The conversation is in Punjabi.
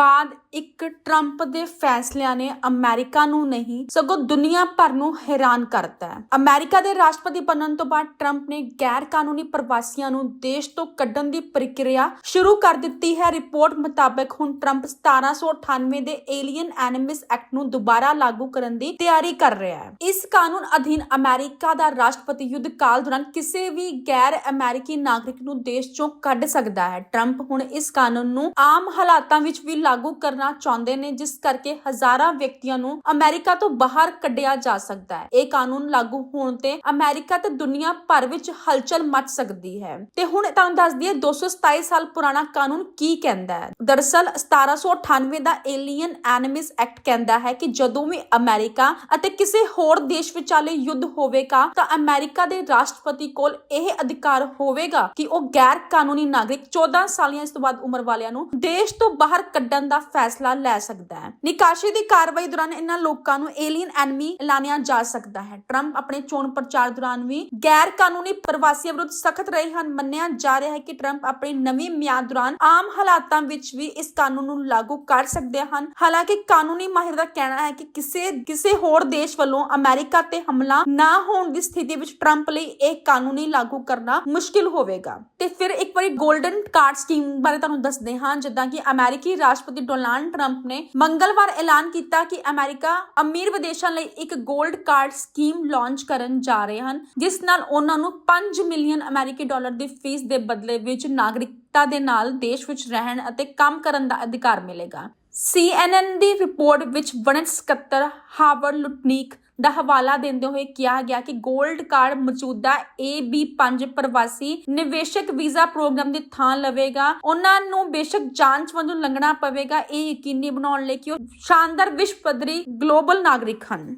ਬਾਅਦ ਇੱਕ ਟਰੰਪ ਦੇ ਫੈਸਲਿਆਂ ਨੇ ਅਮਰੀਕਾ ਨੂੰ ਨਹੀਂ, ਸਗੋਂ ਦੁਨੀਆ ਭਰ ਨੂੰ ਹੈਰਾਨ ਕਰਤਾ ਹੈ। ਅਮਰੀਕਾ ਦੇ ਰਾਸ਼ਟਰਪਤੀ ਬਣਨ ਤੋਂ ਬਾਅਦ ਟਰੰਪ ਨੇ ਗੈਰ ਕਾਨੂੰਨੀ ਪ੍ਰਵਾਸੀਆਂ ਨੂੰ ਦੇਸ਼ ਤੋਂ ਕੱਢਣ ਦੀ ਪ੍ਰਕਿਰਿਆ ਸ਼ੁਰੂ ਕਰ ਦਿੱਤੀ ਹੈ। ਰਿਪੋਰਟ ਮੁਤਾਬਕ ਹੁਣ ਟਰੰਪ 1798 ਦੇ ਏਲੀਅਨ ਐਨਿਮਸ ਐਕਟ ਨੂੰ ਦੁਬਾਰਾ ਲਾਗੂ ਕਰਨ ਦੀ ਤਿਆਰੀ ਕਰ ਰਿਹਾ ਹੈ। ਇਸ ਕਾਨੂੰਨ ਅਧੀਨ ਅਮਰੀਕਾ ਦਾ ਰਾਸ਼ਟਰਪਤੀ ਯੁੱਧ ਕਾਲ ਦੌਰਾਨ ਕਿਸੇ ਵੀ ਗੈਰ ਅਮਰੀਕੀ ਨਾਗਰਿਕ ਨੂੰ ਦੇਸ਼ ਚੋਂ ਕੱਢ ਸਕਦਾ ਹੈ। ਟਰੰਪ ਹੁਣ ਇਸ ਕਾਨੂੰਨ ਨੂੰ ਆਮ ਹਾਲਾਤਾਂ ਵਿੱਚ ਵੀ ਲਾਗੂ ਕਰਨਾ ਚਾਹੁੰਦੇ ਨੇ, ਜਿਸ ਕਰਕੇ ਹਜ਼ਾਰਾਂ ਵਿਅਕਤੀਆਂ ਨੂੰ ਅਮਰੀਕਾ ਤੋਂ ਬਾਹਰ ਕੱਢਿਆ ਜਾ ਸਕਦਾ ਹੈ। ਇਹ ਕਾਨੂੰਨ ਲਾਗੂ ਹੋਣ ਤੇ ਅਮਰੀਕਾ ਤੇ ਦੁਨੀਆ ਭਰ ਵਿੱਚ ਹਲਚਲ ਮਚ ਸਕਦੀ ਹੈ। ਤੇ ਹੁਣ ਤੁਹਾਨੂੰ ਦੱਸ ਦਈਏ 227 ਸਾਲ ਪੁਰਾਣਾ ਕਾਨੂੰਨ ਕੀ ਕਹਿੰਦਾ ਹੈ? ਦਰਅਸਲ 1798 ਦਾ ਏਲੀਅਨ ਐਨਿਮਸ ਐਕਟ ਕਹਿੰਦਾ ਹੈ ਕਿ ਜਦੋਂ ਵੀ ਅਮਰੀਕਾ ਅਤੇ ਕਿਸੇ ਹੋਰ ਦੇਸ਼ ਵਿਚਾਲੇ ਯੁੱਧ ਹੋਵੇਗਾ, ਤਾਂ ਅਮਰੀਕਾ ਦੇ ਰਾਸ਼ਟਰਪਤੀ ਕੋਲ ਇਹ ਅਧਿਕਾਰ ਹੋਵੇਗਾ ਕਿ ਉਹ ਗੈਰ ਕਾਨੂੰਨੀ ਨਾਗਰਿਕ 14 ਸਾਲੀਆਂ ਇਸ ਤੋਂ ਬਾਅਦ ਉਮਰ ਵਾਲਿਆਂ ਨੂੰ ਦੇਸ਼ ਤੋਂ ਬਾਹਰ ਕੱਢਣ ਦਾ ਫੈਸਲਾ ਲੈ ਸਕਦਾ ਹੈ। ਨਿਕਾਸ਼ੀ ਦੀ ਕਾਰਵਾਈ ਦੌਰਾਨ ਇਹਨਾਂ ਲੋਕਾਂ ਨੂੰ ਏਲੀਅਨ ਐਨਮੀ ਐਲਾਨਿਆ ਜਾ ਸਕਦਾ ਹੈ। ਟਰੰਪ ਆਪਣੇ ਚੋਣ ਪ੍ਰਚਾਰ ਦੌਰਾਨ ਵੀ ਗੈਰ ਕਾਨੂੰਨੀ ਪ੍ਰਵਾਸੀਆਂ ਵਿਰੁੱਧ ਸਖਤ ਰਹੇ ਹਨ। ਮੰਨਿਆ ਜਾ ਰਿਹਾ ਹੈ ਕਿ ਟਰੰਪ ਆਪਣੀ ਨਵੀਂ ਮਿਆਦ ਦੌਰਾਨ ਆਮ ਹਾਲਾਤਾਂ ਵਿੱਚ ਵੀ ਇਸ ਕਾਨੂੰਨ ਨੂੰ ਲਾਗੂ ਕਰ ਸਕਦੇ ਹਨ। ਹਾਲਾਂਕਿ ਕਾਨੂੰਨੀ ਮਾਹਿਰ ਦਾ ਕਹਿਣਾ ਹੈ ਕਿ ਕਿਸੇ ਕਿਸੇ ਹੋਰ ਦੇਸ਼ ਵੱਲੋਂ ਅਮਰੀਕਾ ਤੇ ਹਮਲਾ ਨਾ ਹੋਣ ਦੀ ਸਥਿਤੀ ਵਿੱਚ ਟਰੰਪ ਲਈ ਇਹ ਕਾਨੂੰਨੀ ਲਾਗੂ ਕਰਨਾ ਮੁਸ਼ਕਿਲ ਹੋਵੇਗਾ। ਤੇ ਫਿਰ ਇੱਕ ਵਾਰੀ 골ਡਨ ਕਾਰਡ ਸਕੀਮ ਬਾਰੇ ਤੁਹਾਨੂੰ ਦੱਸਦੇ ਹਾਂ, ਜਿੱਦਾਂ ਕਿ ਅਮਰੀਕੀ ਰਾਸ਼ਟਰਪਤੀ ਡੋਨਾਲਡ ਟਰੰਪ ਨੇ ਮੰਗਲਵਾਰ ਐਲਾਨ ਕੀਤਾ ਕਿ ਅਮਰੀਕਾ ਅਮੀਰ ਵਿਦੇਸ਼ਾਂ ਲਈ ਇੱਕ 골ਡ ਕਾਰਡ ਸਕੀਮ ਲਾਂਚ ਕਰਨ ਜਾ ਰਹੇ ਹਨ, ਜਿਸ ਨਾਲ ਉਹਨਾਂ ਨੂੰ 5 ਮਿਲੀਅਨ ਅਮਰੀਕੀ ਡਾਲਰ ਦੀ ਫੀਸ ਦੇ ਬਦਲੇ ਵਿੱਚ ਨਾਗਰਿਕਤਾ ਦੇ ਨਾਲ ਦੇਸ਼ ਵਿੱਚ ਰਹਿਣ ਅਤੇ ਕੰਮ ਕਰਨ ਦਾ ਅਧਿਕਾਰ ਮਿਲੇਗਾ। CNN ਦੀ ਰਿਪੋਰਟ ਵਿੱਚ ਵਣਜ ਸਕੱਤਰ ਹਾਵਰ ਲੁਟਨੀਕ ਦਾ ਹਵਾਲਾ ਦਿੰਦੇ ਹੋਏ ਕਿਹਾ ਗਿਆ ਕਿ 골ਡ ਕਾਰਡ ਮੌਜੂਦਾ AB5 ਪ੍ਰਵਾਸੀ ਨਿਵੇਸ਼ਕ ਵੀਜ਼ਾ ਪ੍ਰੋਗਰਾਮ ਦੀ ਥਾਂ ਲਵੇਗਾ। ਉਹਨਾਂ ਨੂੰ ਬੇਸ਼ੱਕ ਜਾਂਚ ਵਜੋਂ ਲੰਘਣਾ ਪਵੇਗਾ। ਇਹ ਯਕੀਨੀ ਬਣਾਉਣ ਲਈ ਕਿ ਉਹ ਸ਼ਾਨਦਾਰ ਵਿਸ਼ਵ ਪੱਧਰੀ ਗਲੋਬਲ ਨਾਗਰਿਕ ਹਨ।